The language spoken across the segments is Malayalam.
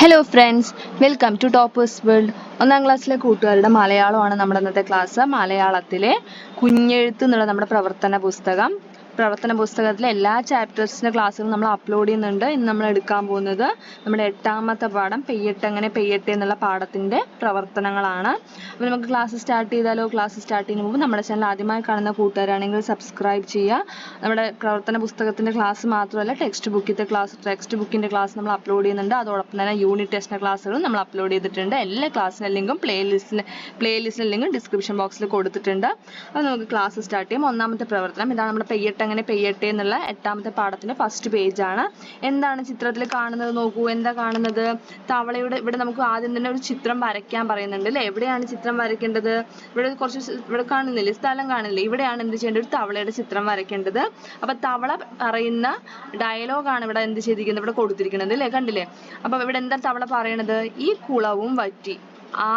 Hello friends welcome to toppers world ഒന്നാം ക്ലാസ്സിലെ കൂട്ടുകാരുടെ മലയാളമാണ് നമ്മുടെ ഇന്നത്തെ ക്ലാസ് മലയാളത്തിലെ കുഞ്ഞെഴുത്ത് എന്നുള്ള നമ്മുടെ പ്രവർത്തന പുസ്തകം. പ്രവർത്തന പുസ്തകത്തിലെ എല്ലാ ചാപ്റ്റേഴ്സിന്റെ ക്ലാസ്സുകളും നമ്മൾ അപ്ലോഡ് ചെയ്യുന്നുണ്ട്. ഇന്ന് നമ്മൾ എടുക്കാൻ പോകുന്നത് നമ്മുടെ എട്ടാമത്തെ പാഠം പെയ്യട്ടെ അങ്ങനെ പെയ്യട്ടെ എന്നുള്ള പാഠത്തിന്റെ പ്രവർത്തനങ്ങളാണ്. അപ്പോൾ നമുക്ക് ക്ലാസ് സ്റ്റാർട്ട് ചെയ്താലോ? ക്ലാസ് സ്റ്റാർട്ട് ചെയ്യുന്ന മുമ്പ് നമ്മുടെ ചാനൽ ആദ്യമായി കാണുന്ന കൂട്ടുകാരാണെങ്കിൽ സബ്സ്ക്രൈബ് ചെയ്യുക. നമ്മുടെ പ്രവർത്തന പുസ്തകത്തിന്റെ ക്ലാസ് മാത്രമല്ല ടെക്സ്റ്റ് ബുക്കിന്റെ ക്ലാസ് ടെക്സ്റ്റ് ബുക്കിന്റെ ക്ലാസ് നമ്മൾ അപ്ലോഡ് ചെയ്യുന്നുണ്ട്. അതോടൊപ്പം തന്നെ യൂണിറ്റ് ടെസ്റ്റിന്റെ ക്ലാസ്സുകളും നമ്മൾ അപ്ലോഡ് ചെയ്തിട്ടുണ്ട്. എല്ലാ ക്ലാസ്സിന്റെ ലിങ്കും പ്ലേലിസ്റ്റിൽ പ്ലേലിസ്റ്റിന്റെ ലിങ്കും ഡിസ്ക്രിപ്ഷൻ ബോക്സിൽ കൊടുത്തിട്ടുണ്ട്. അപ്പോൾ നമുക്ക് ക്ലാസ് സ്റ്റാർട്ട് ചെയ്യാം. ഒന്നാമത്തെ പ്രവർത്തനം ഇതാണ് നമ്മുടെ പെയ്യട്ടെ അങ്ങനെ പെയ്യട്ടെ എന്നുള്ള എട്ടാമത്തെ പാഠത്തിന്റെ ഫസ്റ്റ് പേജാണ് എന്താണ് ചിത്രത്തിൽ കാണുന്നത് നോക്കൂ. എന്താ കാണുന്നത്? തവളയുടെ ഇവിടെ നമുക്ക് ആദ്യം തന്നെ ഒരു ചിത്രം വരയ്ക്കാൻ പറയുന്നുണ്ട് അല്ലേ? എവിടെയാണ് ചിത്രം വരയ്ക്കേണ്ടത്? ഇവിടെ കുറച്ച് ഇവിടെ കാണുന്നില്ലേ? സ്ഥലം കാണുന്നില്ലേ? ഇവിടെയാണ് എന്ത് ചെയ്യേണ്ടത്? ഒരു തവളയുടെ ചിത്രം വരയ്ക്കേണ്ടത്. അപ്പൊ തവള പറയുന്ന ഡയലോഗാണ് ഇവിടെ എന്ത് ചെയ്തിരിക്കുന്നത്? ഇവിടെ കൊടുത്തിരിക്കുന്നത് അല്ലേ? കണ്ടില്ലേ? അപ്പൊ ഇവിടെ എന്താ തവള പറയണത്? ഈ കുളവും വറ്റി. ആ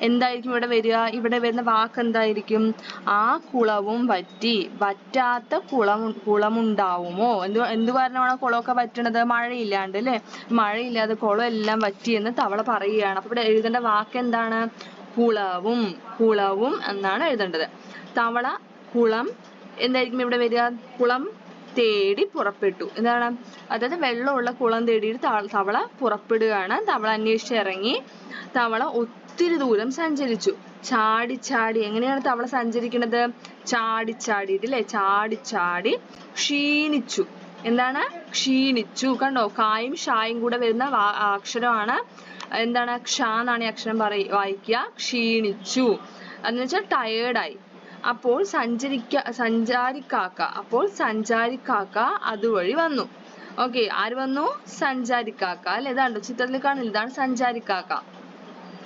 എന്തായിരിക്കും ഇവിടെ വരിക? ഇവിടെ വരുന്ന വാക്ക് എന്തായിരിക്കും? ആ കുളവും വറ്റി വറ്റാത്ത കുളം കുളമുണ്ടാവുമോ? എന്ത് എന്ത് കാരണമാണ് കുളമൊക്കെ വറ്റണത്? മഴയില്ലാണ്ട് അല്ലേ? മഴയില്ലാതെ കുളം എല്ലാം വറ്റി എന്ന് തവള പറയുകയാണ്. അപ്പൊ ഇവിടെ എഴുതേണ്ട വാക്ക് എന്താണ്? കുളവും കുളവും എന്നാണ് എഴുതേണ്ടത്. തവള കുളം എന്തായിരിക്കും ഇവിടെ വരിക? കുളം തേടി പുറപ്പെട്ടു. എന്താണ്? അതായത് വെള്ളമുള്ള കുളം തേടിയിട്ട് തവ- തവള പുറപ്പെടുകയാണ്. തവള അന്വേഷിച്ച് ഇറങ്ങി. തവള ഒത്തിരി ദൂരം സഞ്ചരിച്ചു. ചാടി ചാടി. എങ്ങനെയാണ് തവള സഞ്ചരിക്കുന്നത് ചാടി ചാടിയിട്ട് അല്ലേ ചാടി ചാടി ക്ഷീണിച്ചു. എന്താണ്? ക്ഷീണിച്ചു. കണ്ടോ? കായും ഷായും കൂടെ വരുന്ന അക്ഷരമാണ്. എന്താണ്? ക്ഷ എന്നാണ് ഈ അക്ഷരം പറയ വായിക്കുക. ക്ഷീണിച്ചു. എന്ന് വെച്ചാൽ ടയേർഡായി അപ്പോൾ സഞ്ചരിക്ക സഞ്ചാരിക്കാക്ക. അപ്പോൾ സഞ്ചാരിക്കാക്ക അതുവഴി വന്നു. ഓക്കെ ആര് വന്നു? സഞ്ചാരിക്കാക്ക. അല്ലെ? ഇതാണ്ടോ? ചിത്രത്തിൽ കാണില്ല ഇതാണ് സഞ്ചാരിക്കാക്ക.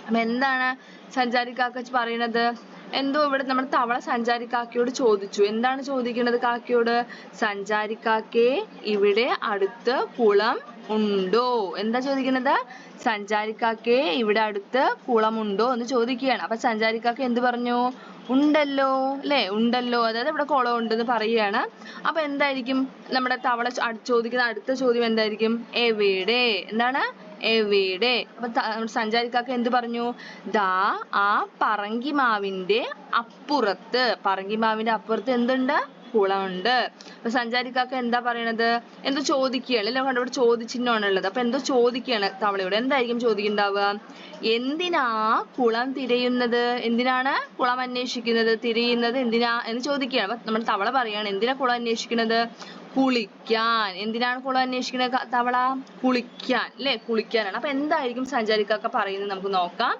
അപ്പൊ എന്താണ് സഞ്ചാരിക്കാക്ക പറയണത്? എന്തോ ഇവിടെ നമ്മുടെ തവള സഞ്ചാരിക്കാക്കയോട് ചോദിച്ചു. എന്താണ് ചോദിക്കുന്നത് കാക്കയോട്? സഞ്ചാരിക്കാക്കെ ഇവിടെ അടുത്ത് കുളം ഉണ്ടോ? എന്താ ചോദിക്കുന്നത് സഞ്ചാരിക്കാക്കേ ഇവിടെ അടുത്ത് കുളമുണ്ടോ എന്ന് ചോദിക്കുകയാണ്. അപ്പൊ സഞ്ചാരിക്കാക്ക എന്ത് പറഞ്ഞു? ഉണ്ടല്ലോ അല്ലേ? ഉണ്ടല്ലോ. അതായത് ഇവിടെ കുളം ഉണ്ടെന്ന് പറയുകയാണ്. അപ്പൊ എന്തായിരിക്കും നമ്മുടെ തവള ചോദിക്കുന്ന അടുത്ത ചോദ്യം എന്തായിരിക്കും? എവിടെ? എന്താണ്? എവിടെ? അപ്പൊ സഞ്ചാരിക്കാക്ക എന്ത് പറഞ്ഞു? ദാ ആ പറങ്കിമാവിന്റെ അപ്പുറത്ത്. പറങ്കിമാവിന്റെ അപ്പുറത്ത് എന്തുണ്ട്? കുളമുണ്ട്. അപ്പൊ സഞ്ചാരിക്കാക്ക എന്താ പറയണത്? എന്തോ ചോദിക്കുകയാണ്. അല്ലെ? കണ്ടോ? ഇവിടെ ചോദിച്ചിഹ്നമാണ് ഉള്ളത്. അപ്പൊ എന്തോ ചോദിക്കുകയാണ് തവളയോട്. എന്തായിരിക്കും ചോദിക്കുന്നുണ്ടാവുക എന്തിനാ കുളം തിരയുന്നത്? എന്തിനാണ് കുളം അന്വേഷിക്കുന്നത്? തിരയുന്നത് എന്തിനാ എന്ന് ചോദിക്കുകയാണ്. അപ്പൊ നമ്മൾ തവള പറയാണ് എന്തിനാ കുളം അന്വേഷിക്കുന്നത്? കുളിക്കാൻ. എന്തിനാണ് കുളം അന്വേഷിക്കുന്നത് തവള? കുളിക്കാൻ ല്ലേ? കുളിക്കാനാണ്. അപ്പൊ എന്തായിരിക്കും സഞ്ചാരിക്കാക്ക പറയുന്നത് നമുക്ക് നോക്കാം.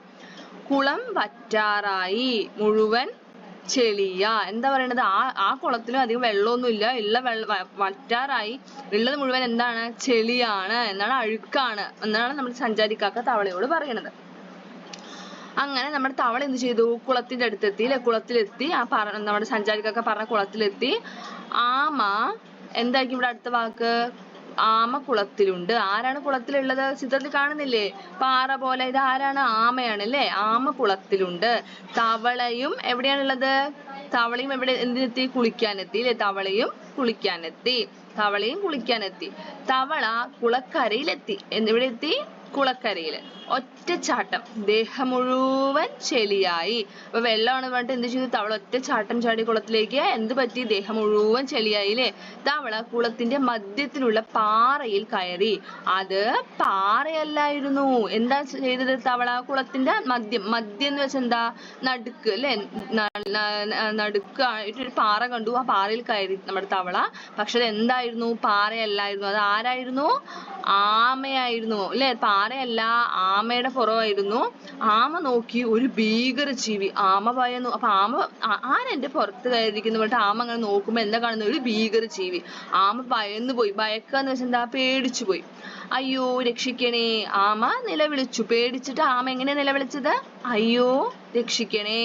കുളം വറ്റാറായി. മുഴുവൻ ചെളിയ. എന്താ പറയണത്? ആ ആ കുളത്തിലും അധികം വെള്ളമൊന്നും ഇല്ല ഉള്ള വെള്ള വറ്റാറായി. ഉള്ളത് മുഴുവൻ എന്താണ്? ചെളിയാണ്. എന്നാണ് അഴുക്കാണ്. എന്നാണ് നമ്മൾ സഞ്ചാരിക്കാക്ക തവളയോട് പറയണത്. അങ്ങനെ നമ്മുടെ തവള എന്ത് ചെയ്തു? കുളത്തിന്റെ അടുത്തെത്തി അല്ലെ കുളത്തിലെത്തി. ആ പറ നമ്മുടെ സഞ്ചാരിക്കൊക്കെ പറഞ്ഞ കുളത്തിലെത്തി. ആമ എന്തായിരിക്കും ഇവിടെ അടുത്ത വാക്ക്? ആമ കുളത്തിലുണ്ട്. ആരാണ് കുളത്തിലുള്ളത്? ചിത്രത്തിൽ കാണുന്നില്ലേ? പാറ പോലെ. ഇത് ആരാണ്? ആമയാണ് അല്ലേ? ആമ കുളത്തിലുണ്ട്. തവളയും എവിടെയാണുള്ളത്? തവളയും എവിടെ എന്തിനെത്തി? കുളിക്കാനെത്തി അല്ലേ? തവളയും കുളിക്കാനെത്തി. തവളയും കുളിക്കാനെത്തി. തവള കുളക്കരയിലെത്തി. എവിടെ എത്തി കുളക്കരയിൽ ഒറ്റച്ചാട്ടം. ദേഹം മുഴുവൻ ചെളിയായി. അപ്പൊ വെള്ളമാണ് പറഞ്ഞിട്ട് എന്ത് ചെയ്തു? തവള ഒറ്റച്ചാട്ടം ചാടി കുളത്തിലേക്ക്. എന്ത് പറ്റി? ദേഹം മുഴുവൻ ചെളിയായി ല്ലേ തവള കുളത്തിന്റെ മധ്യത്തിലുള്ള പാറയിൽ കയറി. അത് പാറയല്ലായിരുന്നു. എന്താ ചെയ്തത് തവള കുളത്തിന്റെ മധ്യം? മധ്യം എന്ന് വെച്ചാൽ എന്താ? നടുക്ക് അല്ലെ? നടുക്ക് ആയിട്ടൊരു പാറ കണ്ടു. ആ പാറയിൽ കയറി നമ്മുടെ തവള. പക്ഷെ അത് എന്തായിരുന്നു പാറയല്ലായിരുന്നു. അത് ആരായിരുന്നു? ആമയായിരുന്നു. അല്ലെ? പാറയല്ല ആമയുടെ പുറമായിരുന്നു ആമ നോക്കി ഒരു ഭീകര ജീവി ആമ ഭയന്നു. അപ്പൊ ആമ ആരെന്റെ പുറത്ത് കയറിയിരിക്കുന്നു പറഞ്ഞിട്ട് ആമ അങ്ങനെ നോക്കുമ്പോ എന്താ കാണുന്നത്? ഒരു ഭീകര ജീവി ആമ ഭയന്നു പോയി ഭയക്കാന്ന് വെച്ചാൽ എന്താ? പേടിച്ചു പോയി അയ്യോ രക്ഷിക്കണേ. ആമ നിലവിളിച്ചു. പേടിച്ചിട്ട് ആമ എങ്ങനെ നിലവിളിച്ചത്? അയ്യോ രക്ഷിക്കണേ.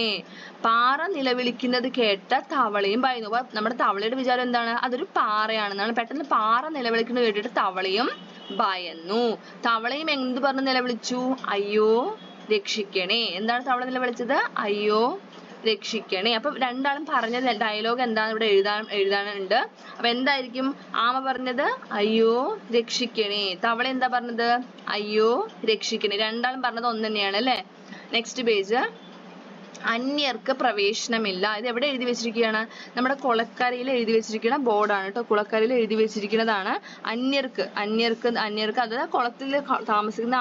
പാറ നിലവിളിക്കുന്നത് കേട്ട തവളയും ഭയന്നു. നമ്മുടെ തവളയുടെ വിചാരം എന്താണ്? അതൊരു പാറയാണെന്നാണ്. പെട്ടെന്ന് പാറ നിലവിളിക്കുന്നത് കേട്ടിട്ട് തവളയും ഭയന്നു. തവളയും എന്ത് പറഞ്ഞ് നിലവിളിച്ചു? അയ്യോ രക്ഷിക്കണേ. എന്താണ് തവള നിലവിളിച്ചത്? അയ്യോ രക്ഷിക്കണേ. അപ്പൊ രണ്ടാളും പറഞ്ഞ ഡയലോഗ് എന്താണ് ഇവിടെ എഴുതാൻ എഴുതാനുണ്ട്. അപ്പൊ എന്തായിരിക്കും ആമ പറഞ്ഞത്? അയ്യോ രക്ഷിക്കണേ. തവള എന്താ പറഞ്ഞത്? അയ്യോ രക്ഷിക്കണേ. രണ്ടാളും പറഞ്ഞത് ഒന്ന് തന്നെയാണ് അല്ലെ? നെക്സ്റ്റ് പേജ് അന്യർക്ക് പ്രവേശനമില്ല. ഇത് എവിടെ എഴുതി വെച്ചിരിക്കുകയാണ്? നമ്മുടെ കുളക്കരയിൽ എഴുതി വെച്ചിരിക്കുന്ന ബോർഡാണ് കേട്ടോ കുളക്കരയിൽ എഴുതി വെച്ചിരിക്കുന്നതാണ് അന്യർക്ക്. അന്യർക്ക് അന്യർക്ക് അതായത് കുളത്തിൽ താമസിക്കുന്ന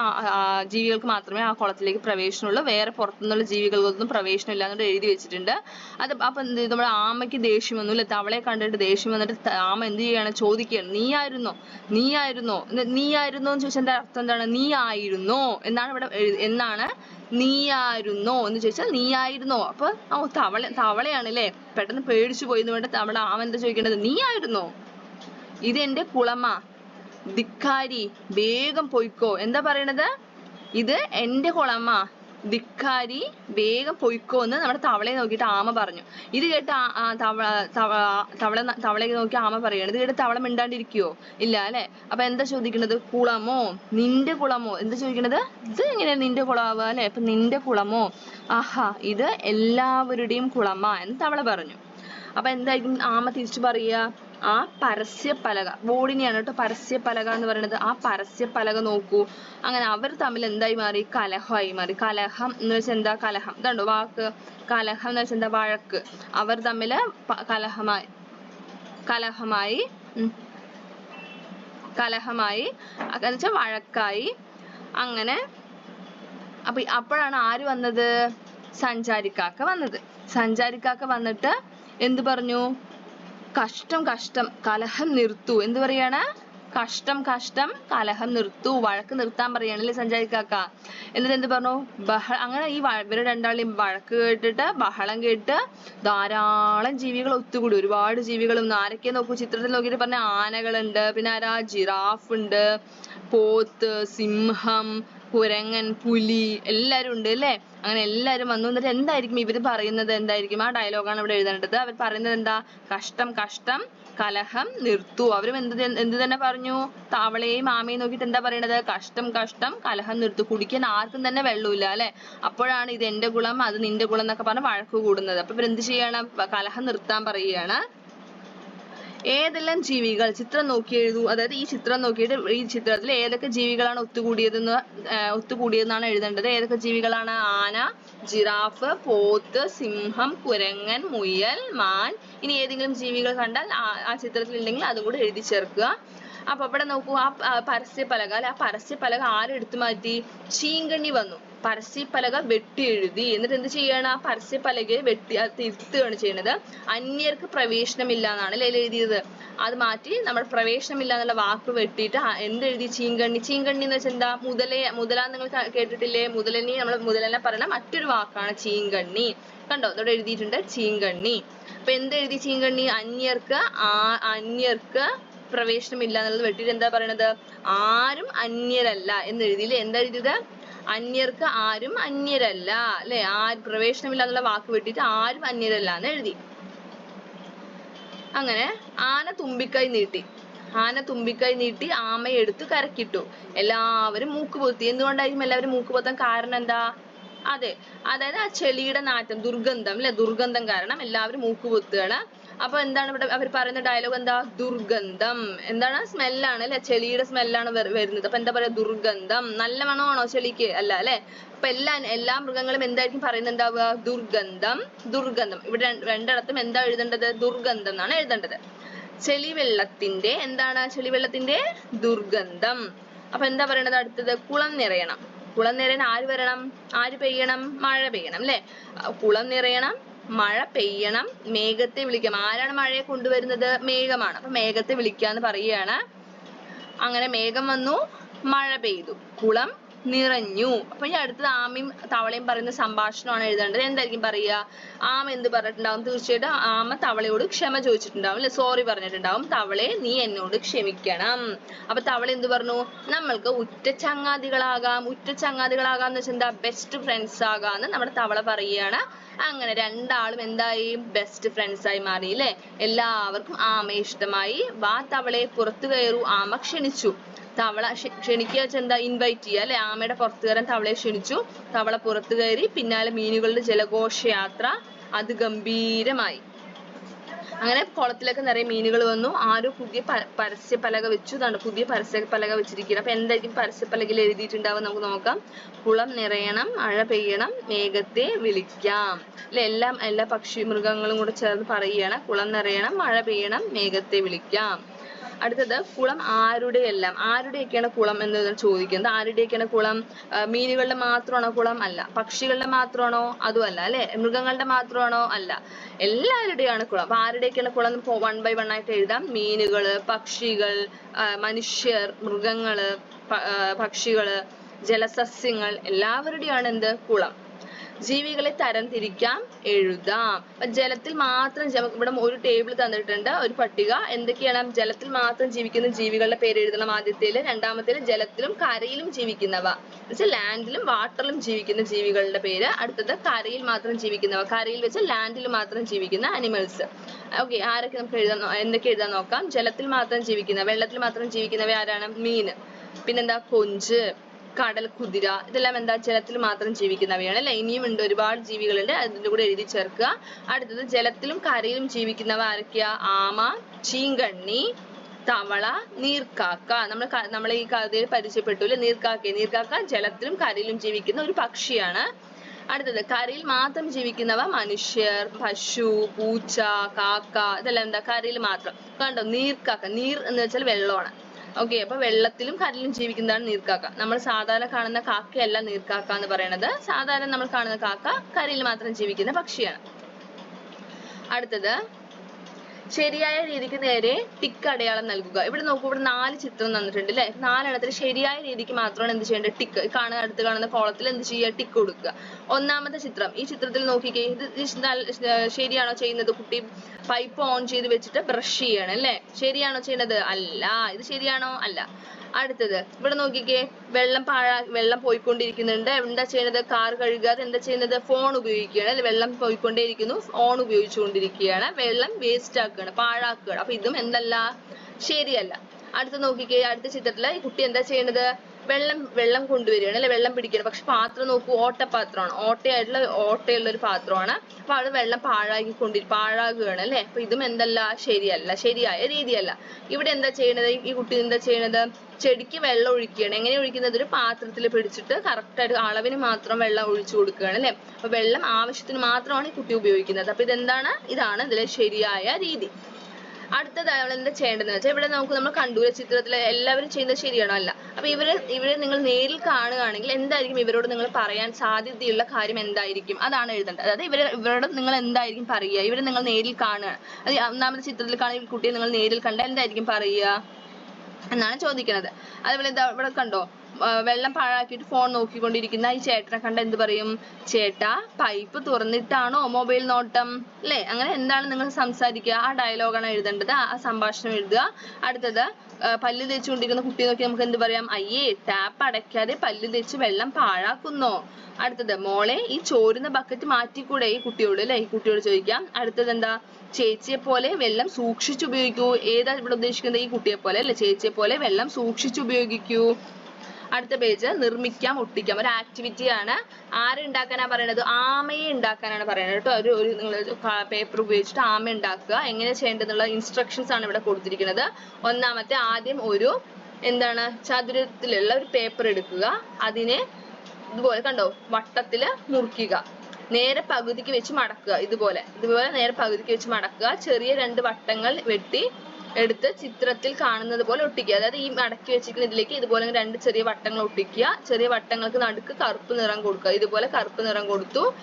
ജീവികൾക്ക് മാത്രമേ ആ കുളത്തിലേക്ക് പ്രവേശനമുള്ളൂ. വേറെ പുറത്തുനിന്നുള്ള ജീവികൾക്കൊന്നും പ്രവേശനം ഇല്ല എന്നിട്ട് എഴുതി വെച്ചിട്ടുണ്ട്. അത് അപ്പൊ? നമ്മുടെ ആമയ്ക്ക് ദേഷ്യം വന്നു. അല്ലെ? തവളയെ കണ്ടിട്ട് ദേഷ്യം വന്നിട്ട് ആമ എന്ത് ചെയ്യാണ്? ചോദിക്കുകയാണ്. നീ ആയിരുന്നോ നീ ആയിരുന്നോ നീ ആയിരുന്നോ എന്ന് ചോദിച്ചാൽ അർത്ഥം എന്താണ്? നീ ആയിരുന്നോ എന്നാണ് ഇവിടെ എന്നാണ് നീയായിരുന്നോ എന്ന് ചോദിച്ചാൽ നീയായിരുന്നോ. അപ്പൊ ഓ തവള തവളയാണ് ല്ലേ പെട്ടെന്ന് പേടിച്ചു പോയി എന്ന് വേണ്ട തവള ആമ എന്താ ചോദിക്കേണ്ടത്? നീയായിരുന്നോ? ഇതെന്റെ കുളമാ ധിക്കാരി വേഗം പൊയ്ക്കോ. എന്താ പറയണത്? ഇത് എന്റെ കുളമാ. ധിക്കാരി വേഗം പൊയ്ക്കോ എന്ന് നമ്മുടെ തവളയെ നോക്കിയിട്ട് ആമ പറഞ്ഞു. ഇത് കേട്ട് തവള തവ- തവള തവളയെ നോക്കി ആമ പറയാണ് ഇത് കേട്ട് തവള മിണ്ടാണ്ടിരിക്കുവോ? ഇല്ല അല്ലെ? അപ്പൊ എന്താ ചോദിക്കുന്നത് കുളമോ? നിന്റെ കുളമോ? എന്താ ചോദിക്കുന്നത് ഇത് എങ്ങനെയാണ് നിന്റെ കുളമാവുക അല്ലെ? അപ്പൊ നിന്റെ കുളമോ? ആഹാ ഇത് എല്ലാവരുടെയും കുളമാ എന്ന് തവള പറഞ്ഞു. അപ്പൊ എന്തായിരിക്കും ആമ തിരിച്ചു പറയുക? ആ പരസ്യ പലക ബോർഡിനെയാണ് കേട്ടോ പരസ്യ പലക എന്ന് പറയുന്നത്. ആ പരസ്യ പലക നോക്കൂ. അങ്ങനെ അവർ തമ്മിൽ എന്തായി മാറി? കലഹമായി മാറി. കലഹം എന്ന് വെച്ചാൽ എന്താ? കലഹം. ഇതുണ്ടോ? വാക്ക്. കലഹം എന്ന് വെച്ചാൽ എന്താ? വഴക്ക്. അവർ തമ്മിൽ കലഹമായി. കലഹമായി കലഹമായി. എന്ന് വെച്ചാൽ വഴക്കായി. അങ്ങനെ. അപ്പൊ അപ്പോഴാണ് ആര് വന്നത്? സഞ്ചാരിക്കാക്ക വന്നത്. സഞ്ചാരിക്കാക്ക വന്നിട്ട് എന്ത് പറഞ്ഞു? കഷ്ടം കഷ്ടം കലഹം നിർത്തു. എന്ത് പറയാണ്? കഷ്ടം കഷ്ടം കലഹം നിർത്തു. വഴക്ക് നിർത്താൻ പറയാണ് പറയാണല്ലേ സഞ്ചാരിക്കാക്ക എന്നിട്ട് എന്ത് പറഞ്ഞു? ബഹ അങ്ങനെ ഈ ഇവർ രണ്ടാളെയും വഴക്ക് കേട്ടിട്ട് ബഹളം കേട്ട് ധാരാളം ജീവികൾ ഒത്തുകൂടി. ഒരുപാട് ജീവികളും. ആരൊക്കെ നോക്കൂ? ചിത്രത്തിൽ നോക്കിയിട്ട് പറഞ്ഞ ആനകളുണ്ട്. പിന്നെ ആരാ? ജിറാഫ് ഉണ്ട് പോത്ത് സിംഹം കുരങ്ങൻ പുലി എല്ലാരും ഉണ്ട് അല്ലേ? അങ്ങനെ എല്ലാരും വന്നു. എന്നിട്ട് എന്തായിരിക്കും ഇവർ പറയുന്നത്? എന്തായിരിക്കും? ആ ഡയലോഗാണ് ഇവിടെ എഴുതേണ്ടത്. അവർ പറയുന്നത് എന്താ? കഷ്ടം കഷ്ടം കലഹം നിർത്തു. അവരും എന്ത് എന്ത് തന്നെ പറഞ്ഞു? തവളയെയും മാമയും നോക്കിയിട്ട് എന്താ പറയണത്? കഷ്ടം കഷ്ടം കലഹം നിർത്തു. കുടിക്കാൻ ആർക്കും തന്നെ വെള്ളമില്ല അല്ലെ? അപ്പോഴാണ് ഇത് എന്റെ കുളം അത് നിന്റെ കുളം എന്നൊക്കെ പറഞ്ഞ് വഴക്ക് കൂടുന്നത്. അപ്പൊ ഇവരെന്ത് ചെയ്യണം? കലഹം നിർത്താൻ പറയുകയാണ്. ഏതെല്ലാം ജീവികൾ ചിത്രം നോക്കി എഴുതൂ? അതായത് ഈ ചിത്രം നോക്കിയിട്ട് ഈ ചിത്രത്തിൽ ഏതൊക്കെ ജീവികളാണ് ഒത്തുകൂടിയതെന്ന് ഒത്തുകൂടിയതെന്നാണ് എഴുതേണ്ടത്. ഏതൊക്കെ ജീവികളാണ്? ആന ജിറാഫ് പോത്ത് സിംഹം കുരങ്ങൻ മുയൽ മാൻ. ഇനി ഏതെങ്കിലും ജീവികൾ കണ്ടാൽ ആ- ചിത്രത്തിൽ ഉണ്ടെങ്കിൽ അതും കൂടെ എഴുതി ചേർക്കുക. അപ്പൊ ഇവിടെ നോക്കൂ ആ പരസ്യപ്പലക അല്ലെ? ആ പരസ്യപ്പലക ആരെടുത്തു മാറ്റി? ചീങ്കണ്ണി വന്നു. പരസ്യപ്പലക വെട്ടി എഴുതി എന്നിട്ട് എന്ത് ചെയ്യാണ്? ആ പരസ്യപ്പലകയെ വെട്ടി തിരുത്തുകയാണ് ചെയ്യുന്നത്. അന്യർക്ക് പ്രവേശനമില്ല എന്നാണ് അല്ലെ എഴുതിയത്? അത് മാറ്റി നമ്മൾ പ്രവേശനമില്ല എന്നുള്ള വാക്ക് വെട്ടിയിട്ട് എന്തെഴുതി? ചീങ്കണ്ണി. ചീങ്കണ്ണി എന്ന് വെച്ചാൽ എന്താ? മുതലേ മുതല നിങ്ങൾ കേട്ടിട്ടില്ലേ? മുതലനെ നമ്മൾ മുതലനെ പറയുന്ന മറ്റൊരു വാക്കാണ് ചീങ്കണ്ണി. കണ്ടോ? ഇവിടെ എഴുതിയിട്ടുണ്ട് ചീങ്കണ്ണി. അപ്പൊ എന്ത് എഴുതി ചീങ്കണ്ണി? അന്യർക്ക് ആ അന്യർക്ക് പ്രവേശനമില്ല എന്നുള്ളത് വെട്ടിയിട്ട് എന്താ പറയണത്? ആരും അന്യരല്ല എന്ന് എഴുതിയില്ലേ? എന്താ എഴുതിയത്? അന്യർക്ക് ആരും അന്യരല്ല അല്ലെ? ആ പ്രവേശനമില്ല എന്നുള്ള വാക്ക് വെട്ടിയിട്ട് ആരും അന്യരല്ല എന്ന് എഴുതി. അങ്ങനെ ആന തുമ്പിക്കൈ നീട്ടി. ആന തുമ്പിക്കൈ നീട്ടി ആമയെ എടുത്ത് കരക്കിട്ടു. എല്ലാവരും മൂക്ക് പൊത്തി എന്തുകൊണ്ടായിരിക്കും എല്ലാവരും മൂക്ക് പൊത്താൻ കാരണം എന്താ? അതെ അതായത് ആ ചെളിയുടെ നാറ്റം ദുർഗന്ധം അല്ലെ? ദുർഗന്ധം കാരണം എല്ലാവരും മൂക്ക് പൊത്തുകയാണ് അപ്പൊ എന്താണ് ഇവിടെ അവർ പറയുന്ന ഡയലോഗ് എന്താ? ദുർഗന്ധം. എന്താണ്? സ്മെല്ലാണ് അല്ലെ? ചെളിയുടെ സ്മെല്ലാണ് വരുന്നത്. അപ്പൊ എന്താ പറയാ? ദുർഗന്ധം. നല്ല മണമാണോ ചെളിക്ക്? അല്ല അല്ലെ? അപ്പൊ എല്ലാ എല്ലാ മൃഗങ്ങളും എന്തായിരിക്കും പറയുന്നത്? എന്താവുക? ദുർഗന്ധം. ദുർഗന്ധം. ഇവിടെ രണ്ട് രണ്ടിടത്തും എന്താ എഴുതേണ്ടത്? ദുർഗന്ധം എന്നാണ് എഴുതേണ്ടത്. ചെളിവെള്ളത്തിന്റെ എന്താണ് ചെളിവെള്ളത്തിന്റെ ദുർഗന്ധം. അപ്പൊ എന്താ പറയണത് അടുത്തത്? കുളം നിറയണം. കുളം നിറയാൻ ആര് വരണം? ആര് പെയ്യണം? മഴ പെയ്യണം അല്ലെ? കുളം നിറയണം മഴ പെയ്യണം മേഘത്തെ വിളിക്കാം. ആരാണ് മഴയെ കൊണ്ടുവരുന്നത്? മേഘമാണ്. അപ്പൊ മേഘത്തെ വിളിക്കാന്ന് പറയുകയാണ്. അങ്ങനെ മേഘം വന്നു മഴ പെയ്തു കുളം നിറഞ്ഞു. അപ്പൊ ഇനി അടുത്തത് ആമയും തവളയും പറയുന്ന സംഭാഷണമാണ് എഴുതേണ്ടത്. എന്തായിരിക്കും പറയുക? ആമ എന്ത് പറഞ്ഞിട്ടുണ്ടാവും? തീർച്ചയായിട്ടും ആമ തവളയോട് ക്ഷമ ചോദിച്ചിട്ടുണ്ടാവും അല്ലെ? സോറി പറഞ്ഞിട്ടുണ്ടാവും. തവളെ നീ എന്നോട് ക്ഷമിക്കണം. അപ്പൊ തവള എന്ത് പറഞ്ഞു? നമ്മൾക്ക് ഉറ്റ ചങ്ങാതികളാകാം. ഉറ്റ ചങ്ങാതികളാകാം എന്ന് വെച്ചാൽ എന്താ? ബെസ്റ്റ് ഫ്രണ്ട്സ് ആകാന്ന് നമ്മുടെ തവള പറയുകയാണ്. അങ്ങനെ രണ്ടാളും എന്തായി? ബെസ്റ്റ് ഫ്രണ്ട്സ് ആയി മാറി അല്ലേ എല്ലാവർക്കും ആമയെ ഇഷ്ടമായി. വാ തവളെ പുറത്തു കയറൂ. ആമ ക്ഷണിച്ചു. തവള ക്ഷ- ക്ഷണിക്കുക വെച്ചാൽ എന്താ? ഇൻവൈറ്റ് ചെയ്യുക അല്ലെ ആമയുടെ പുറത്തു കയറാൻ തവളയെ ക്ഷണിച്ചു. തവള പുറത്തു കയറി പിന്നാലെ മീനുകളുടെ ജലഘോഷയാത്ര അത് ഗംഭീരമായി. അങ്ങനെ കുളത്തിലൊക്കെ നിറയെ മീനുകൾ വന്നു. ആരോ പുതിയ പ- പരസ്യ പലക വെച്ചു. ഇതാണ് പുതിയ പരസ്യ പലക വെച്ചിരിക്കുന്നത്. അപ്പൊ എന്തായിരിക്കും പരസ്യ പലകയിൽ എഴുതിയിട്ടുണ്ടാവുക നമുക്ക് നോക്കാം. കുളം നിറയണം മഴ പെയ്യണം മേഘത്തെ വിളിക്കാം. അല്ലെ? എല്ലാം എല്ലാ പക്ഷി മൃഗങ്ങളും കൂടെ ചേർന്ന് പറയുകയാണ്. കുളം നിറയണം മഴ പെയ്യണം മേഘത്തെ വിളിക്കാം. അടുത്തത് കുളം ആരുടെ ആരുടെയെല്ലാം? ആരുടെയൊക്കെയാണ് കുളം എന്ന് ചോദിക്കുന്നത്? ആരുടെയൊക്കെയാണ് കുളം? മീനുകളുടെ മാത്രമാണോ കുളം? അല്ല. പക്ഷികളുടെ മാത്രമാണോ? അതും അല്ല? മൃഗങ്ങളുടെ മാത്രമാണോ? അല്ല. എല്ലാവരുടെയാണ് കുളം. അപ്പൊ ആരുടെയൊക്കെയാണ് കുളം വൺ ബൈ വൺ ആയിട്ട് എഴുതാം. മീനുകൾ പക്ഷികൾ മനുഷ്യർ മൃഗങ്ങൾ പക്ഷികൾ ജലസസ്യങ്ങൾ എല്ലാവരുടെയാണ് എന്ത്? കുളം. ജീവികളെ തരംതിരിക്കാം എഴുതാം. അപ്പൊ ജലത്തിൽ മാത്രം ഇവിടെ ഒരു ടേബിൾ തന്നിട്ടുണ്ട് ഒരു പട്ടിക. എന്തൊക്കെയാണ്? ജലത്തിൽ മാത്രം ജീവിക്കുന്ന ജീവികളുടെ പേര് എഴുതണം ആദ്യത്തേൽ. രണ്ടാമത്തേൽ ജലത്തിലും കരയിലും ജീവിക്കുന്നവ. വെച്ചാൽ ലാൻഡിലും വാട്ടറിലും ജീവിക്കുന്ന ജീവികളുടെ പേര്. അടുത്തത് കരയിൽ മാത്രം ജീവിക്കുന്നവ. കരയിൽ വെച്ച് ലാൻഡിൽ മാത്രം ജീവിക്കുന്ന അനിമൽസ് ഓക്കെ ആരൊക്കെ നമുക്ക് എഴുതാൻ എന്തൊക്കെ എഴുതാൻ നോക്കാം? ജലത്തിൽ മാത്രം ജീവിക്കുന്ന വെള്ളത്തിൽ മാത്രം ജീവിക്കുന്നവ ആരാണ്? മീൻ. പിന്നെന്താ? കൊഞ്ച്. കടൽ കുതിര ഇതെല്ലാം എന്താ ജലത്തിൽ മാത്രം ജീവിക്കുന്നവയാണ് അല്ലെ? ഇനിയും ഉണ്ട് ഒരുപാട് ജീവികളുണ്ട്. അതിന്റെ കൂടെ എഴുതി ചേർക്കുക. അടുത്തത് ജലത്തിലും കരയിലും ജീവിക്കുന്നവ ആരൊക്കെയാ? ആമ ചീങ്കണ്ണി തവള നീർക്കാക്ക. നമ്മൾ നമ്മൾ ഈ കഥയിൽ പരിചയപ്പെട്ടു അല്ലെ നീർക്കാക്ക നീർക്കാക്ക ജലത്തിലും കരയിലും ജീവിക്കുന്ന ഒരു പക്ഷിയാണ്. അടുത്തത് കരയിൽ മാത്രം ജീവിക്കുന്നവ മനുഷ്യർ പശു പൂച്ച കാക്ക. ഇതെല്ലാം എന്താ? കരയിൽ മാത്രം. കണ്ടോ? നീർക്കാക്ക. നീർ എന്ന് വെച്ചാൽ വെള്ളമാണ്. ഓക്കെ അപ്പൊ വെള്ളത്തിലും കടലിലും ജീവിക്കുന്നതാണ് നീർക്കാക്ക. നമ്മൾ സാധാരണ കാണുന്ന കാക്കയല്ല നീർക്കാക്ക എന്ന് പറയുന്നത് സാധാരണ നമ്മൾ കാണുന്ന കാക്ക കരയിൽ മാത്രം ജീവിക്കുന്ന പക്ഷിയാണ്. അടുത്തത് ശരിയായ രീതിക്ക് നേരെ ടിക്ക് അടയാളം നൽകുക. ഇവിടെ നോക്കൂ ഇവിടെ നാല് ചിത്രം തന്നിട്ടുണ്ട് അല്ലെ നാലെണ്ണത്തിൽ ശരിയായ രീതിക്ക് മാത്രമാണ് എന്ത് ചെയ്യേണ്ടത്? ടിക്ക് കാണുന്ന അടുത്ത് കാണുന്ന കോളത്തിൽ എന്ത് ചെയ്യുക? ടിക്ക് കൊടുക്കുക. ഒന്നാമത്തെ ചിത്രം. ഈ ചിത്രത്തിൽ നോക്കിക്കേ ഇത് ശരിയാണോ ചെയ്യുന്നത്? കുട്ടി പൈപ്പ് ഓൺ ചെയ്ത് വെച്ചിട്ട് ബ്രഷ് ചെയ്യണം അല്ലെ ശരിയാണോ ചെയ്യുന്നത് അല്ല. ഇത് ശരിയാണോ? അല്ല. അടുത്തത്. ഇവിടെ നോക്കിക്കേ വെള്ളം പാഴാ വെള്ളം പോയിക്കൊണ്ടിരിക്കുന്നുണ്ട്. എന്താ ചെയ്യുന്നത് കാർ കഴുകാതെ എന്താ ചെയ്യുന്നത് ഫോൺ ഉപയോഗിക്കുകയാണ്. അല്ലെ? വെള്ളം പോയിക്കൊണ്ടേയിരിക്കുന്നു. ഫോൺ ഉപയോഗിച്ചുകൊണ്ടിരിക്കുകയാണ്. വെള്ളം വേസ്റ്റ് ആക്കുകയാണ് പാഴാക്കുകയാണ്. അപ്പൊ ഇതും എന്തല്ല? ശരിയല്ല. അടുത്ത നോക്കിക്കേ അടുത്ത ചിത്രത്തിൽ ഈ കുട്ടി എന്താ ചെയ്യുന്നത് വെള്ളം വെള്ളം കൊണ്ടുവരികയാണ്. അല്ലെ? വെള്ളം പിടിക്കുകയാണ്. പക്ഷെ പാത്രം നോക്കൂ ഓട്ടപാത്രമാണ്. ഓട്ടയായിട്ടുള്ള ഓട്ടയുള്ള ഒരു പാത്രമാണ്. അപ്പൊ അവിടെ വെള്ളം പാഴാക്കിക്കൊണ്ടി പാഴാകുകയാണ്. അല്ലെ? അപ്പൊ ഇതും എന്തല്ല? ശരിയല്ല. ശരിയായ രീതിയല്ല. ഇവിടെ എന്താ ചെയ്യണത്? ഈ കുട്ടി എന്താ ചെയ്യണത്? ചെടിക്ക് വെള്ളം ഒഴിക്കുകയാണ്. എങ്ങനെ ഒഴിക്കുന്നത്? ഒരു പാത്രത്തിൽ പിടിച്ചിട്ട് കറക്റ്റ് ആയിട്ട് അളവിന് മാത്രം വെള്ളം ഒഴിച്ചു കൊടുക്കുകയാണ്. അല്ലെ? അപ്പൊ വെള്ളം ആവശ്യത്തിന് മാത്രമാണ് ഈ കുട്ടി ഉപയോഗിക്കുന്നത്. അപ്പൊ ഇതെന്താണ്? ഇതാണ് ഇതിലെ ശരിയായ രീതി. അടുത്തത് അവൾ എന്താ ചെയ്യേണ്ടതെന്ന് വെച്ചാൽ ഇവിടെ നമുക്ക് നമ്മൾ കണ്ടൂല ചിത്രത്തിൽ എല്ലാവരും ചെയ്യുന്നത് ശരിയാണോ അല്ല. അപ്പോൾ ഇവർ ഇവരെ നിങ്ങൾ നേരിൽ കാണുകയാണെങ്കിൽ എന്തായിരിക്കും ഇവരോട് നിങ്ങൾ പറയാൻ സാധ്യതയുള്ള കാര്യം എന്തായിരിക്കും? അതാണ് എഴുതേണ്ടത്. അതായത് ഇവരെ ഇവരോട് നിങ്ങൾ എന്തായിരിക്കും പറയുക? ഇവരെ നിങ്ങൾ നേരിൽ കാണുകയാണ് അത് ഒന്നാമത്തെ ചിത്രത്തിൽ കാണുന്ന കുട്ടിയെ നിങ്ങൾ നേരിൽ കണ്ടാൽ എന്തായിരിക്കും പറയുക? എന്നാണ് ചോദിക്കുന്നത്. അതുപോലെ ഇതാ ഇവിടെ കണ്ടോ? വെള്ളം പാഴാക്കിയിട്ട് ഫോൺ നോക്കിക്കൊണ്ടിരിക്കുന്ന ഈ ചേട്ടനെ കണ്ട എന്ത് പറയും? ചേട്ടാ പൈപ്പ് തുറന്നിട്ടാണോ മൊബൈൽ നോട്ടം? അല്ലേ അങ്ങനെ എന്താണ് നിങ്ങൾ സംസാരിക്കുക? ആ ഡയലോഗാണ് എഴുതേണ്ടത്. ആ സംഭാഷണം എഴുതുക. അടുത്തത് പല്ല് തേച്ചുകൊണ്ടിരിക്കുന്ന കുട്ടിയെ നോക്കി നമുക്ക് എന്ത് പറയാം? അയ്യേ ടാപ്പ് അടയ്ക്കാതെ പല്ല് തേച്ച് വെള്ളം പാഴാക്കുന്നോ? അടുത്തത് മോളെ ഈ ചോരുന്ന ബക്കറ്റ് മാറ്റിക്കൂടെ? ഈ കുട്ടിയോട് അല്ലെ ഈ കുട്ടിയോട് ചോദിക്കാം. അടുത്തത് എന്താ? ചേച്ചിയെ പോലെ വെള്ളം സൂക്ഷിച്ച് ഉപയോഗിക്കൂ. ഏതാ ഇവിടെ ഉദ്ദേശിക്കുന്നത് ഈ കുട്ടിയെ പോലെ? അല്ലെ ചേച്ചിയെ പോലെ വെള്ളം സൂക്ഷിച്ച് ഉപയോഗിക്കൂ. അടുത്ത പേജ് നിർമ്മിക്കാം ഒട്ടിക്കാം. ഒരു ആക്ടിവിറ്റി ആണ്. ആര് ഉണ്ടാക്കാനാ പറയണത്? ആമയെ ഉണ്ടാക്കാനാണ് പറയുന്നത് കേട്ടോ. ഒരു ഒരു നിങ്ങൾ പേപ്പർ ഉപയോഗിച്ചിട്ട് ആമ ഉണ്ടാക്കുക. എങ്ങനെ ചെയ്യേണ്ടതെന്നുള്ള ഇൻസ്ട്രക്ഷൻസ് ആണ് ഇവിടെ കൊടുത്തിരിക്കുന്നത്. ഒന്നാമത്തെ ആദ്യം ഒരു എന്താണ്? ചതുരത്തിലുള്ള ഒരു പേപ്പർ എടുക്കുക. അതിനെ ഇതുപോലെ കണ്ടോ? വട്ടത്തിൽ മുറിക്കുക നേരെ പകുതിക്ക് വെച്ച് മടക്കുക. ഇതുപോലെ. ഇതുപോലെ നേരെ പകുതിക്ക് വെച്ച് മടക്കുക. ചെറിയ രണ്ട് വട്ടങ്ങൾ വെട്ടി എടുത്ത് ചിത്രത്തിൽ കാണുന്നത് പോലെ ഒട്ടിക്കുക. അതായത് ഈ മടക്കി വെച്ചിരിക്കുന്ന ഇതിലേക്ക് ഇതുപോലെ രണ്ട് ചെറിയ വട്ടങ്ങൾ ഒട്ടിക്കുക. ചെറിയ വട്ടങ്ങൾക്ക് നടുക്ക് കറുപ്പ് നിറം കൊടുക്കുക. ഇതുപോലെ കറുപ്പ് നിറം കൊടുത്തു.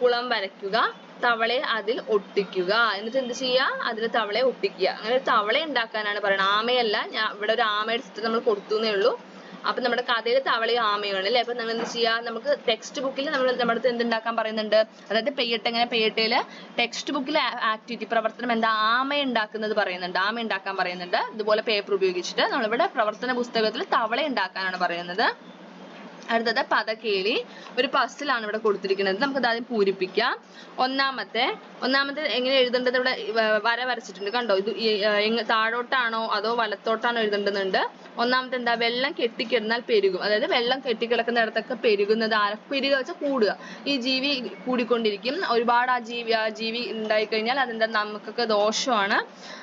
കുളം വരയ്ക്കുക. തവളയെ അതിൽ ഒട്ടിക്കുക. എന്നിട്ട് എന്ത് ചെയ്യുക? അതിൽ തവളയെ ഒട്ടിക്കുക. അങ്ങനെ ഒരു തവള ഉണ്ടാക്കാനാണ് പറയുന്നത്. ആമയല്ല. ഞാൻ ഇവിടെ ഒരു ആമയുടെ ചിത്രം നമ്മൾ കൊടുത്തു എന്നേ ഉള്ളൂ. അപ്പൊ നമ്മുടെ കഥയിലെ തവളയും ആമയാണ് അല്ലെ? അപ്പൊ നമ്മൾ എന്ത് ചെയ്യാ? നമുക്ക് ടെക്സ്റ്റ് ബുക്കിൽ നമ്മൾ നമ്മുടെ അടുത്ത് എന്തുണ്ടാക്കാൻ പറയുന്നുണ്ട്? അതായത് പെയ്യട്ടെ എങ്ങനെ പെയ്യട്ടേൽ ടെക്സ്റ്റ് ബുക്കിലെ ആക്ടിവിറ്റി പ്രവർത്തനം എന്താ? ആമ ഉണ്ടാക്കുന്നത് പറയുന്നുണ്ട്. ആമ ഉണ്ടാക്കാൻ പറയുന്നുണ്ട്. ഇതുപോലെ പേപ്പർ ഉപയോഗിച്ചിട്ട് നമ്മളിവിടെ പ്രവർത്തന പുസ്തകത്തിൽ തവള ഉണ്ടാക്കാനാണ് പറയുന്നത്. അടുത്തത് പദകേളി ഒരു പസിലാണ് ഇവിടെ കൊടുത്തിരിക്കുന്നത്. നമുക്ക് ആദ്യം പൂരിപ്പിക്കാം. ഒന്നാമത്തെ ഒന്നാമത്തെ എങ്ങനെ എഴുതേണ്ടത് ഇവിടെ വര വരച്ചിട്ടുണ്ട്. കണ്ടോ? ഇത് ആ, താഴോട്ടാണോ അതോ വലത്തോട്ടാണോ എഴുതേണ്ടതുണ്ട്. ഒന്നാമത്തെ എന്താ? വെള്ളം കെട്ടിക്കിടന്നാൽ പെരുകും. അതായത് വെള്ളം കെട്ടിക്കിടക്കുന്ന ഇടത്തൊക്കെ പെരുകുന്നത് ആര? പെരുക വെച്ചാൽ കൂടുക. ഈ ജീവി കൂടിക്കൊണ്ടിരിക്കും. ഒരുപാട് ആ ജീവി ആ ജീവി ഉണ്ടായി കഴിഞ്ഞാൽ അതെന്താ? നമുക്കൊക്കെ ദോഷമാണ്.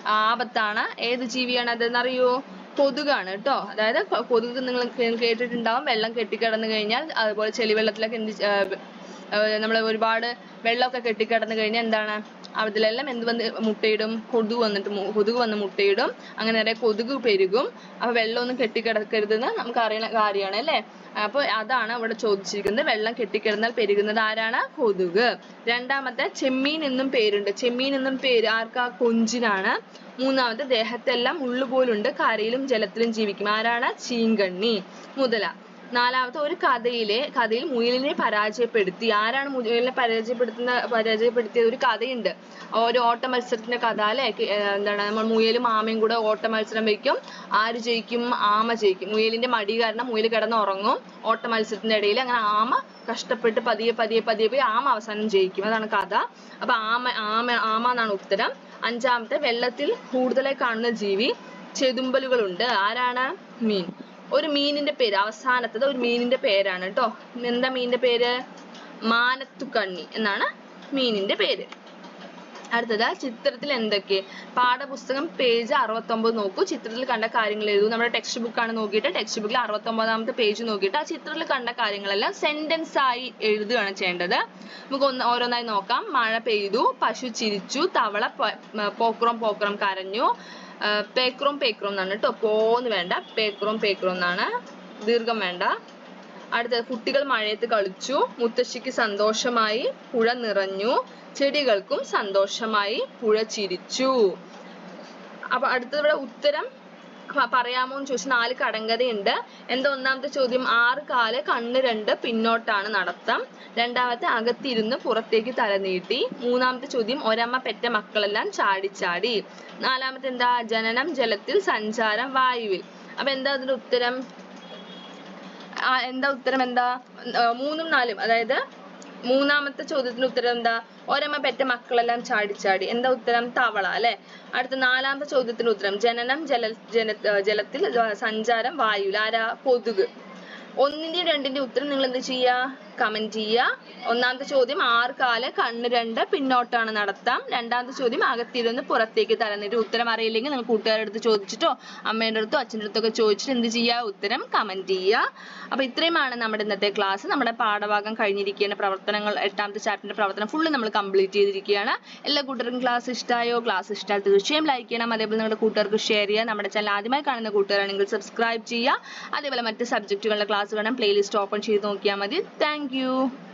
ആപത്താണ്. ഏത് ജീവിയാണ് അതെന്നറിയോ? കൊതുകാണ് കേട്ടോ. അതായത് കൊതുക് നിങ്ങൾ കേട്ടിട്ടുണ്ടാവും. വെള്ളം കെട്ടിക്കിടന്നു കഴിഞ്ഞാൽ അതുപോലെ ചെളിവെള്ളത്തിലൊക്കെ എന്ത് നമ്മൾ ഒരുപാട് വെള്ളമൊക്കെ കെട്ടിക്കിടന്നു കഴിഞ്ഞാൽ എന്താണ്? അതിലെല്ലാം എന്ത് വന്ന് മുട്ടയിടും? കൊതുക് വന്നിട്ട് കൊതുക് വന്ന് മുട്ടയിടും. അങ്ങനെ നിറയെ കൊതുക് പെരുകും. അപ്പൊ വെള്ളമൊന്നും കെട്ടിക്കിടക്കരുതെന്ന് നമുക്ക് അറിയുന്ന കാര്യമാണ് അല്ലേ? അപ്പൊ അതാണ് ഇവിടെ ചോദിച്ചിരിക്കുന്നത്. വെള്ളം കെട്ടിക്കിടന്നാൽ പെരുകുന്നത് ആരാണ്? കൊതുക്. രണ്ടാമത്തെ ചെമ്മീൻ എന്നും പേരുണ്ട്. ചെമ്മീൻ എന്നും പേര് ആർക്കാ? കൊഞ്ചിനാണ്. മൂന്നാമത്തെ ദേഹത്തെല്ലാം മുള്ളുപോലുണ്ട് കരയിലും ജലത്തിലും ജീവിക്കും. ആരാണ്? ചീങ്കണ്ണി. മുതല. നാലാമത്തെ ഒരു കഥയിലെ കഥയിൽ മുയലിനെ പരാജയപ്പെടുത്തി. ആരാണ് മുയലിനെ പരാജയപ്പെടുത്തുന്ന പരാജയപ്പെടുത്തിയ ഒരു കഥയുണ്ട്. ഒരു ഓട്ട മത്സരത്തിന്റെ കഥ അല്ലെ? എന്താണ്? നമ്മൾ മുയലും ആമയും കൂടെ ഓട്ട മത്സരം വെക്കും. ആര് ജയിക്കും? ആമ ജയിക്കും. മുയലിന്റെ മടി കാരണം മുയൽ കിടന്ന് ഉറങ്ങും ഓട്ട മത്സരത്തിന്റെ ഇടയിൽ. അങ്ങനെ ആമ കഷ്ടപ്പെട്ട് പതിയെ പതിയെ പതിയെ പോയി ആമ അവസാനം ജയിക്കും. അതാണ് കഥ. അപ്പൊ ആമ ആമ ആമ എന്നാണ് ഉത്തരം. അഞ്ചാമത്തെ വെള്ളത്തിൽ കൂടുതലായി കാണുന്ന ജീവി ചെതുമ്പലുകളുണ്ട്. ആരാണ്? മീൻ. ഒരു മീനിന്റെ പേര് അവസാനത്തത് ഒരു മീനിന്റെ പേരാണ് കേട്ടോ എന്താ മീനിന്റെ പേര്? മാനത്തുകണ്ണി എന്നാണ് മീനിന്റെ പേര്. അടുത്തത് ചിത്രത്തിൽ എന്തൊക്കെ? പാഠപുസ്തകം പേജ് അറുപത്തൊമ്പത് നോക്കൂ. ചിത്രത്തിൽ കണ്ട കാര്യങ്ങൾ എഴുതൂ. നമ്മുടെ ടെക്സ്റ്റ് ബുക്ക് ആണ് നോക്കിയിട്ട് ടെക്സ്റ്റ് ബുക്കിൽ അറുപത്തൊമ്പതാമത്തെ പേജ് നോക്കിയിട്ട് ആ ചിത്രത്തിൽ കണ്ട കാര്യങ്ങളെല്ലാം സെന്റൻസ് ആയി എഴുതുകയാണ് ചെയ്യേണ്ടത്. നമുക്ക് ഒന്ന് ഓരോന്നായി നോക്കാം. മഴ പെയ്തു പശു ചിരിച്ചു തവള പോക്രം പോക്രം കരഞ്ഞു പേക്രോം പേക്രോം എന്നാണ് കേട്ടോ. പോന്ന് വേണ്ട. പേക്രോം പേക്രോം എന്നാണ്. ദീർഘം വേണ്ട. അടുത്തത് കുട്ടികൾ മഴയത്ത് കളിച്ചു. മുത്തശ്ശിക്ക് സന്തോഷമായി പുഴ നിറഞ്ഞു. ചെടികൾക്കും സന്തോഷമായി പുഴ ചിരിച്ചു. അപ്പൊ അടുത്തത് ഇവിടെ ഉത്തരം പ- പറയാമോ എന്ന് ചോദിച്ചാൽ നാല് കടങ്കഥയുണ്ട്. എന്താ ഒന്നാമത്തെ ചോദ്യം? ആറ് കാൽ കണ്ണ് രണ്ട് പിന്നോട്ടാണ് നടത്തം. രണ്ടാമത്തെ അകത്തിരുന്ന് പുറത്തേക്ക് തല നീട്ടി. മൂന്നാമത്തെ ചോദ്യം ഒരമ്മ പെറ്റ മക്കളെല്ലാം ചാടിച്ചാടി നാലാമത്തെ എന്താ? ജനനം ജലത്തിൽ സഞ്ചാരം വായുവിൽ. അപ്പൊ എന്താ അതിന്റെ ഉത്തരം? എന്താ ഉത്തരം? എന്താ? മൂന്നും നാലും അതായത് മൂന്നാമത്തെ ചോദ്യത്തിന് ഉത്തരം എന്താ? ഒരമ്മ പെറ്റ മക്കളെല്ലാം ചാടിച്ചാടി എന്താ ഉത്തരം? തവള അല്ലെ? അടുത്ത നാലാമത്തെ ചോദ്യത്തിന് ഉത്തരം ജനനം ജല ജന ജലത്തിൽ സഞ്ചാരം വായുവിൽ ആരാ കൊതുക്. ഒന്നിന്റെ രണ്ടിന്റെയും ഉത്തരം നിങ്ങൾ എന്ത് ചെയ്യാ? കമന്റ് ചെയ്യുക ഒന്നാമത്തെ ചോദ്യം ആർക്കാൽ കാൽ കണ്ണ് രണ്ട് പിന്നോട്ടാണ് നടത്താം. രണ്ടാമത്തെ ചോദ്യം അകത്തിരുന്ന് പുറത്തേക്ക് തലന്നിട്ട് ഉത്തരം അറിയില്ലെങ്കിൽ നിങ്ങൾ കൂട്ടുകാരുടെ അടുത്ത് ചോദിച്ചിട്ടോ അമ്മേന്റെ അടുത്തോ അച്ഛന്റെ അടുത്തോ ഒക്കെ ചോദിച്ചിട്ട് എന്ത് ചെയ്യുക ഉത്തരം കമന്റ് ചെയ്യുക അപ്പൊ ഇത്രയുമാണ് നമ്മുടെ ഇന്നത്തെ ക്ലാസ് നമ്മുടെ പാഠഭാഗം കഴിഞ്ഞിരിക്കുകയാണ് പ്രവർത്തനങ്ങൾ എട്ടാമത്തെ ചാപ്റ്ററിന്റെ പ്രവർത്തനം ഫുള്ള് നമ്മൾ കംപ്ലീറ്റ് ചെയ്തിരിക്കുകയാണ്. എല്ലാ കൂട്ടർക്കും ക്ലാസ് ഇഷ്ടമായോ ക്ലാസ് ഇഷ്ടമായാൽ തീർച്ചയായും ലൈക്ക് ചെയ്യണം. അതേപോലെ നിങ്ങളുടെ കൂട്ടുകാർക്ക് ഷെയർ ചെയ്യുക. നമ്മുടെ ചാനൽ ആദ്യമായി കാണുന്ന കൂട്ടുകാരാണെങ്കിൽ സബ്സ്ക്രൈബ് ചെയ്യുക. അതേപോലെ മറ്റ് സബ്ജക്റ്റുകളുടെ ക്ലാസ് കാണാൻ പ്ലേലിസ്റ്റ് ഓപ്പൺ ചെയ്ത് നോക്കിയാൽ മതി. താങ്ക്